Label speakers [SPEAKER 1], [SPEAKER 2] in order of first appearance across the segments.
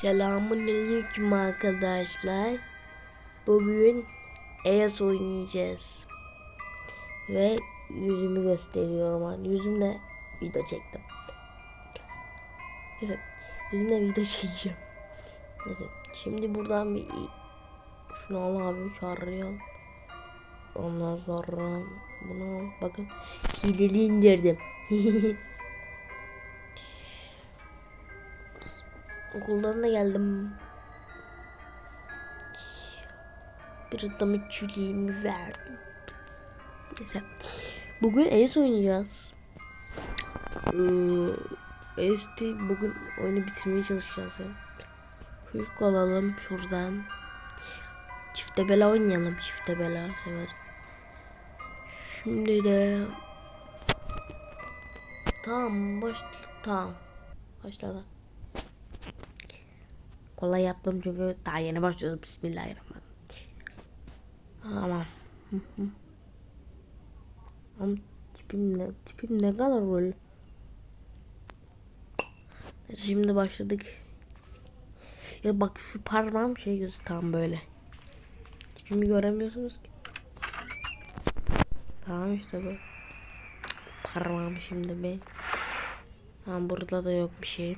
[SPEAKER 1] Selamun aleyküm arkadaşlar. Bugün ES oynayacağız. Ve yüzümü gösteriyorum. Yüzümle video çektim. Yüzümle video çekeceğim. Şimdi buradan bir şunu al abi çağrıyı al. Ondan sonra bunu. Bakın hileli indirdim. Okuldan da geldim. Bir adamı çüliğimi verdim. Neyse. Bugün ES oynayacağız. Ee, ES'ti bugün oyunu bitirmeye çalışacağız. Çocuk alalım şuradan. Çifte bela oynayalım. Çifte bela sever. Şimdi de Tamam başladık. Tamam. Başladı. Kolay yaptım çünkü daha yeni başladım. Bismillahirrahmanirrahim. Tamam. Ama tipim ne, tipim ne kadar böyle. Şimdi başladık. Ya bak şu parmağım şey gözü tam böyle. Tipimi göremiyorsunuz ki. Tamam işte bu. Parmağım şimdi bir. Tamam burada da yok bir şey.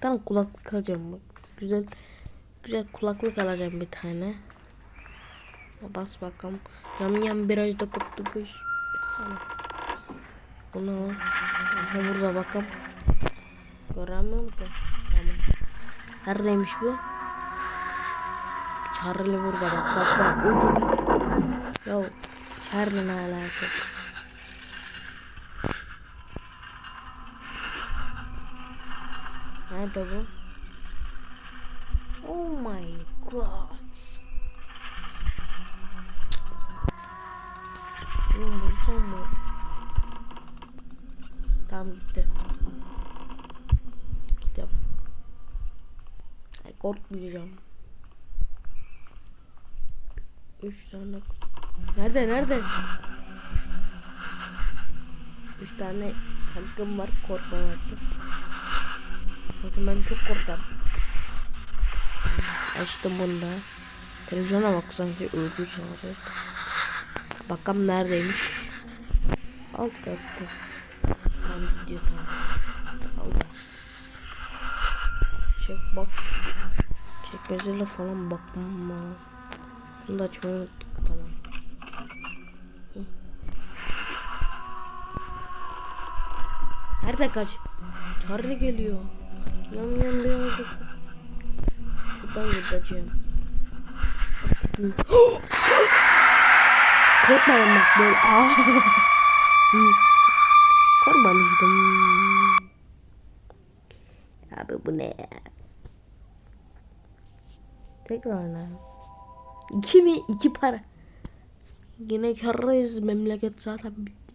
[SPEAKER 1] Tamam kulaklık alacağım bak. Güzel güzel kulaklık alacağım bir tane. Bas bakalım. Yam yam biraz da koptu kuş. Bunu. Aha burada bakalım. Göremiyorum ki. Tamam. Neredeymiş bu? Charlie burada bak bak bak. Yo Charlie ne alaka? Nerede bu? Oh my god. Oğlum burada mı? Tamam gitti. Gidiyorum. Ay korkmayacağım. Üç tane. Nerede nerede? Üç tane tankım var korkma vardı. Zaten ben çok korkarım. Açtım bunu da. Televizyona bak sanki öldü çağırıyor. Bakalım neredeymiş. Alt katta. Tamam gidiyor tamam. Al da. Çek bak. Çekmecele falan bakmam ama. Bunu da açmayı unuttuk tamam. Nerede kaç? Charlie geliyor. Yam yam birazcık. Buradan gideceğim. Korkmadım bak böyle. Aa. Korkmamıştım. Abi bu ne ya? Tekrar ne? İki mi? İki para. Yine kararız memleket zaten bitti.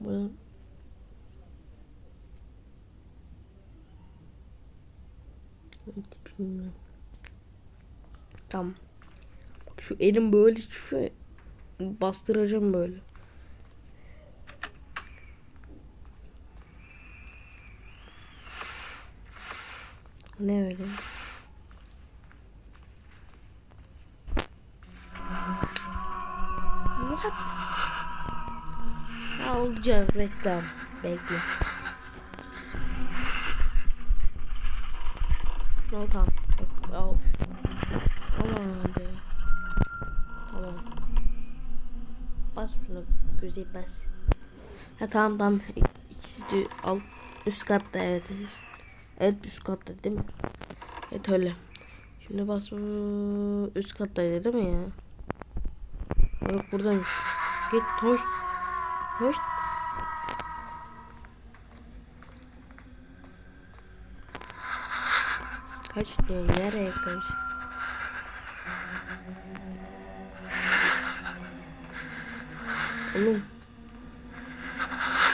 [SPEAKER 1] Buradan Bilmiyorum. Tamam. Bak Şu elim böyle şu bastıracağım böyle. Ne öyle? Olacak reklam. Bekle. No tamam. Bak, al. Aman abi. Tamam. Bas şunu. Güzel bas. Ha tamam tamam. İkisi alt üst katta evet. Evet üst katta değil mi? Evet öyle. Şimdi bas üst kattaydı değil mi ya? Yok buradaymış. Git hoş. Hoş. Kaç diyorum nereye kaç? Oğlum.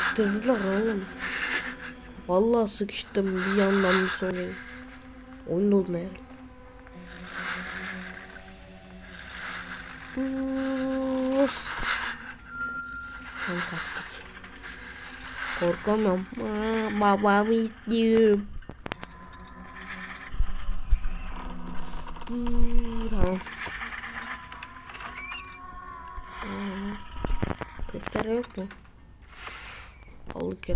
[SPEAKER 1] Sıkıştırdılar oğlum. Vallahi sıkıştım bir yandan bir sonra. Oyun ne yani? Bus. Tam kaçtık. Korkamıyorum. Aa, babamı istiyorum. Hmm, tamam. Testere yok mu? Aldık.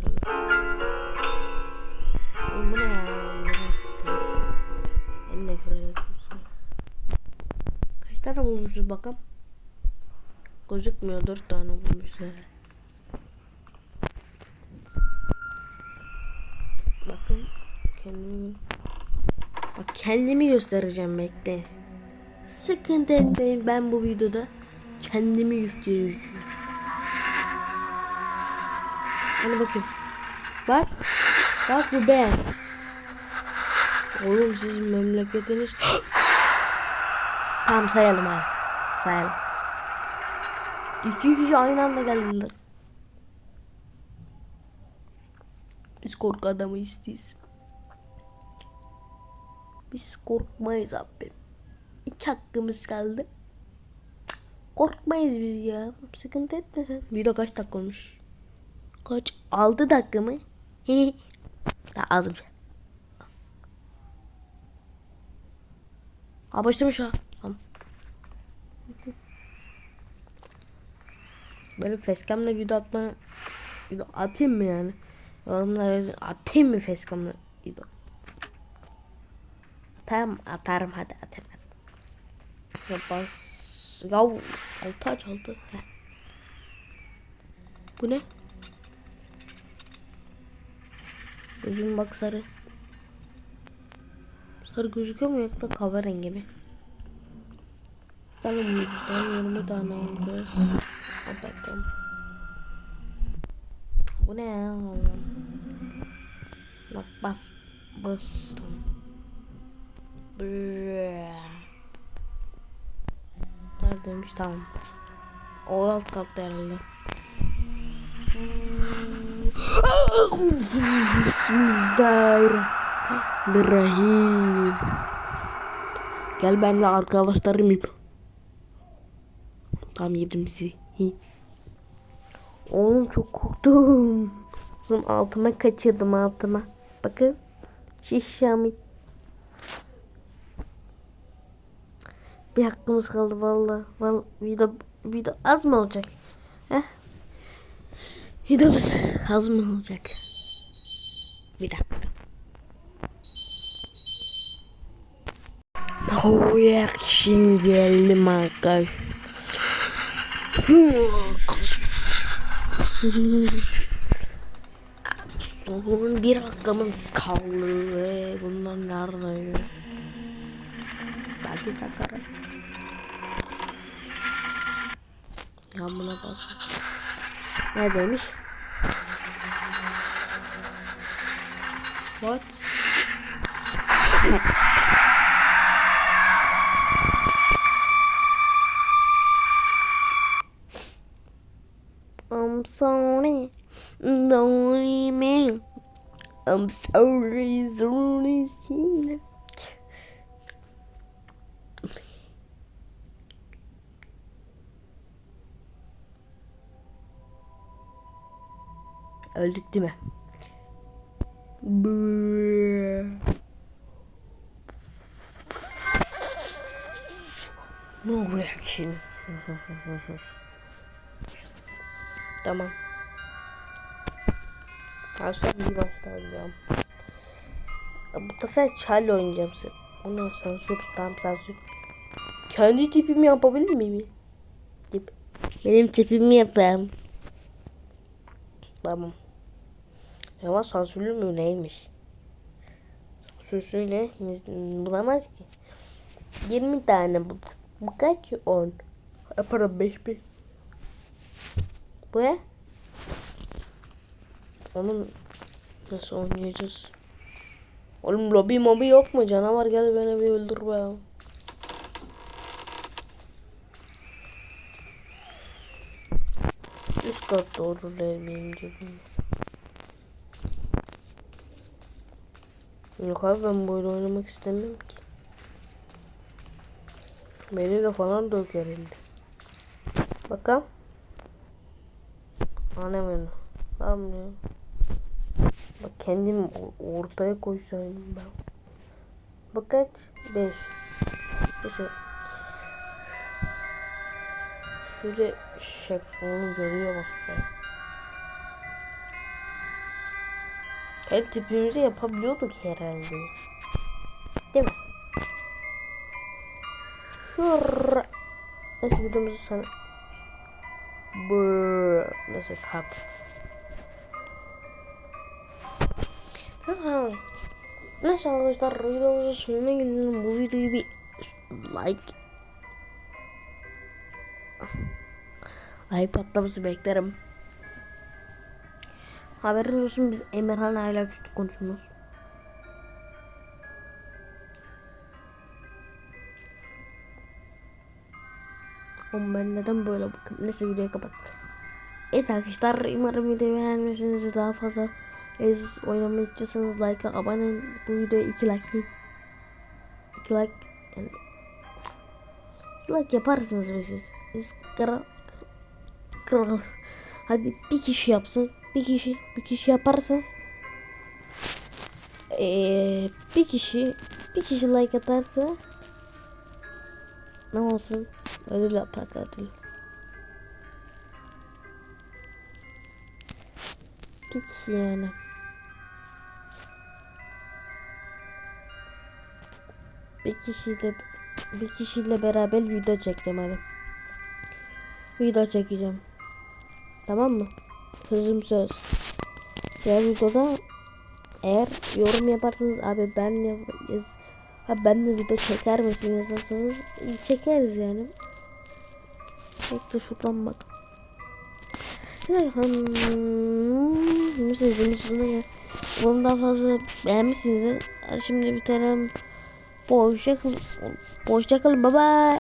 [SPEAKER 1] Oğlum bu ne ya? En nefret ediyorsun. Kaç tane bulmuşuz bakalım? Gözükmüyor. Dört tane bulmuşuz. Bakın kendimi Bak kendimi göstereceğim bekle. Sıkıntı etmeyin ben bu videoda kendimi göstereceğim. Hani bakayım. Bak. Bak bu ben. Oğlum sizin memleketiniz. tamam sayalım hadi. Sayalım. İki kişi aynı anda geldiler. Biz korku adamı istiyoruz. Biz korkmayız abi. İki hakkımız kaldı. Korkmayız biz ya. Sıkıntı etme sen. Video kaç dakika olmuş? Kaç? 6 dakika mı? Daha azmış. Ha başlamış ha. Tamam. Böyle facecam'la video atma video atayım mı yani? Yorumlara yazın. Atayım mı facecam'la video? Atarım, atarım hadi atarım. hadi. Ya bas. Ya altı aç altı. Heh. Bu ne? Gözüm bak sarı. Sarı gözüküyor mu yoksa kahverengi mi? Bakalım yüzden 20 tane. Hadi bakalım. Bu ne ya? Bak bas. Bas. Neredeymiş tamam. O alt katta herhalde. Bismillahirrahmanirrahim. Gel benimle arkadaşlarım. Tam yedim bizi. Hi. Oğlum çok korktum. Oğlum altıma kaçırdım altıma. Bakın. Şişşamit. Bir hakkımız kaldı valla. Vallahi video, video az mı olacak? Heh. Videomuz az mı olacak? Bir dakika. Reaction geldim arkadaş. Son bir hakkımız kaldı ve bunlar nerede? Belki takarım. Ya basma. Neredeymiş? What? I'm sorry, sorry man. I'm sorry, sorry, Öldük değil mi? No reaction. tamam. Ben şimdi başlayacağım. Bu sefer Charlie oynayacağım. Ona sansür. Tamam sansür. Kendi tipimi yapabilir miyim? Tip. Benim tipimi yapayım. Tamam. Ama sansürlü mü neymiş? Sansürsüyle bulamaz ki. 20 tane bu. Bu kaç? 10. Yaparım 5 bin. Bu ne? Onun nasıl oynayacağız? Oğlum lobi mobi yok mu? Canavar gel beni bir öldür be. Üst katta olur benim cebim. Yok abi ben böyle oynamak istemiyorum ki. Beni de falan döker elde. Bakalım. Annem onu. Tamam ya. kendim ortaya koysaydım ben. Bu kaç? 5. Neyse. Şöyle şef onu görüyor bak be. Kendi tipimizi yapabiliyorduk herhalde. Değil mi? Şurra. Neyse videomuzu sana... Brrr. Neyse kat. Neyse arkadaşlar videomuzun sonuna gelelim. Bu videoyu bir like like patlaması beklerim. Haberiniz olsun biz Emirhan hala küçük konuşmuyoruz. Oğlum ben neden böyle bakın? Neyse videoyu kapat. Evet arkadaşlar umarım videoyu beğenmişsiniz. Daha fazla ez oynamayı istiyorsanız like abone olun. Bu videoya 2 like değil. 2 like yani 2 like yaparsınız siz. Siz kral kral. Hadi bir kişi yapsın. Bir kişi bir kişi yaparsa ee, bir kişi bir kişi like atarsa ne olsun? Ödül yaprak ödül. Bir kişi yani. Bir kişiyle bir kişiyle beraber video çekeceğim hadi. Video çekeceğim. Tamam mı? Sözüm söz. Diğer videoda eğer yorum yaparsanız abi ben yapayız. Abi ben de video çeker misin yazarsanız çekeriz yani. Bekle şuradan bak. Siz bunun üstüne gel. Bunu daha fazla beğenmişsiniz. Şimdi biterim. Hoşça kalın. Hoşça kalın. Bye bye.